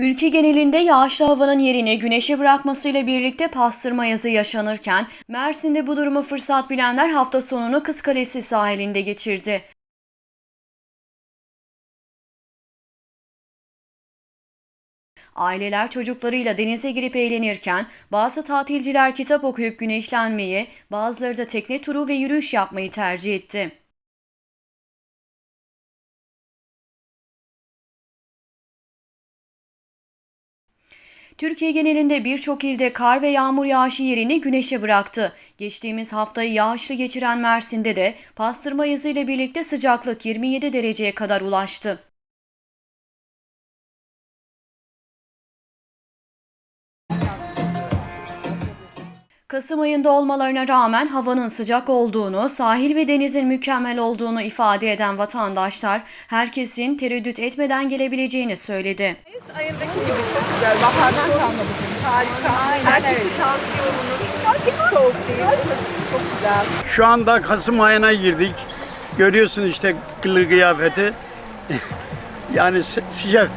Ülke genelinde yağışlı havanın yerini güneşe bırakmasıyla birlikte pastırma yazı yaşanırken, Mersin'de bu durumu fırsat bilenler hafta sonunu Kız Kalesi sahilinde geçirdi. Aileler çocuklarıyla denize girip eğlenirken, bazı tatilciler kitap okuyup güneşlenmeyi, bazıları da tekne turu ve yürüyüş yapmayı tercih etti. Türkiye genelinde birçok ilde kar ve yağmur yağışı yerini güneşe bıraktı. Geçtiğimiz haftayı yağışlı geçiren Mersin'de de pastırma yazıyla birlikte sıcaklık 27 dereceye kadar ulaştı. Kasım ayında olmalarına rağmen havanın sıcak olduğunu, sahil ve denizin mükemmel olduğunu ifade eden vatandaşlar herkesin tereddüt etmeden gelebileceğini söyledi. Mayıs ayındaki gibi çok güzel. Bahardan kalma bugün. Harika. Herkese tavsiye olunur. Hiç soğuk değil. Çok, çok güzel. Şu anda Kasım ayına girdik. Görüyorsun işte kılı kıyafeti. yani sı- sıcak.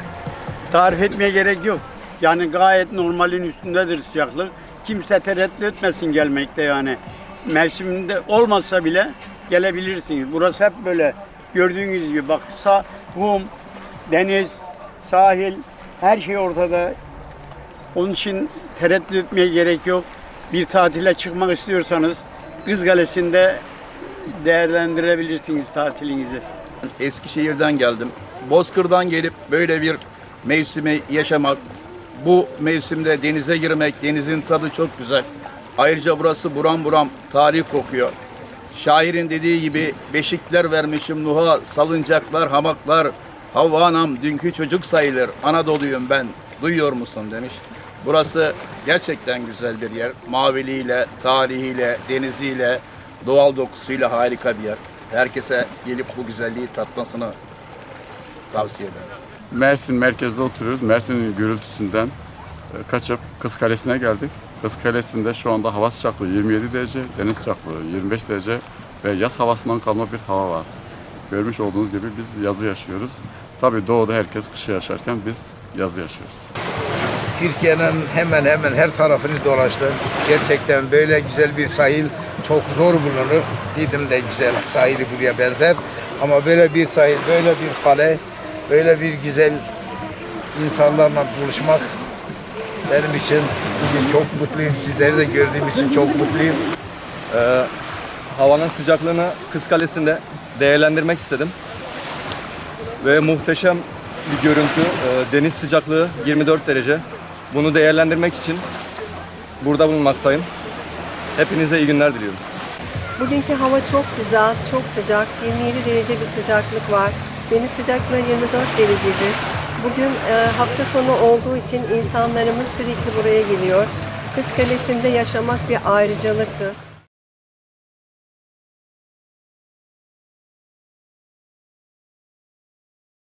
Tarif etmeye gerek yok. Yani gayet normalin üstündedir sıcaklık. Kimse tereddüt etmesin gelmekte yani. Mevsiminde olmasa bile gelebilirsiniz. Burası hep böyle gördüğünüz gibi bak sağ, kum, deniz, sahil her şey ortada. Onun için tereddüt etmeye gerek yok. Bir tatile çıkmak istiyorsanız Kız Kalesi'nde değerlendirebilirsiniz tatilinizi. Eskişehir'den geldim. Bozkır'dan gelip böyle bir mevsimi yaşamak, bu mevsimde denize girmek, denizin tadı çok güzel. Ayrıca burası buram buram tarih kokuyor. Şairin dediği gibi beşikler vermişim Nuh'a, salıncaklar, hamaklar. Havva anam dünkü çocuk sayılır, Anadolu'yum ben, duyuyor musun demiş. Burası gerçekten güzel bir yer. Maviliğiyle, tarihiyle, deniziyle, doğal dokusuyla harika bir yer. Herkese gelip bu güzelliği tatmasını tavsiye ederim. Mersin merkezde oturuyoruz. Mersin'in gürültüsünden e, kaçıp Kız Kalesi'ne geldik. Kız Kalesi'nde şu anda hava sıcaklığı 27 derece, deniz sıcaklığı 25 derece ve yaz havasından kalma bir hava var. Görmüş olduğunuz gibi biz yazı yaşıyoruz. Tabii doğuda herkes kışı yaşarken biz yazı yaşıyoruz. Türkiye'nin hemen hemen her tarafını dolaştım. Gerçekten böyle güzel bir sahil çok zor bulunur. Dedim de güzel sahili buraya benzer. Ama böyle bir sahil, böyle bir kale, böyle bir güzel insanlarla buluşmak benim için bugün çok mutluyum. Sizleri de gördüğüm için çok mutluyum. Ee, havanın sıcaklığını Kız Kalesi'nde değerlendirmek istedim. Ve muhteşem bir görüntü. Ee, deniz sıcaklığı 24 derece. Bunu değerlendirmek için burada bulunmaktayım. Hepinize iyi günler diliyorum. Bugünkü hava çok güzel, çok sıcak. 27 derece bir sıcaklık var. Deniz sıcaklığı 24 derecedir. Bugün e, hafta sonu olduğu için insanlarımız sürekli buraya geliyor. Kız Kalesi'nde yaşamak bir ayrıcalıktır.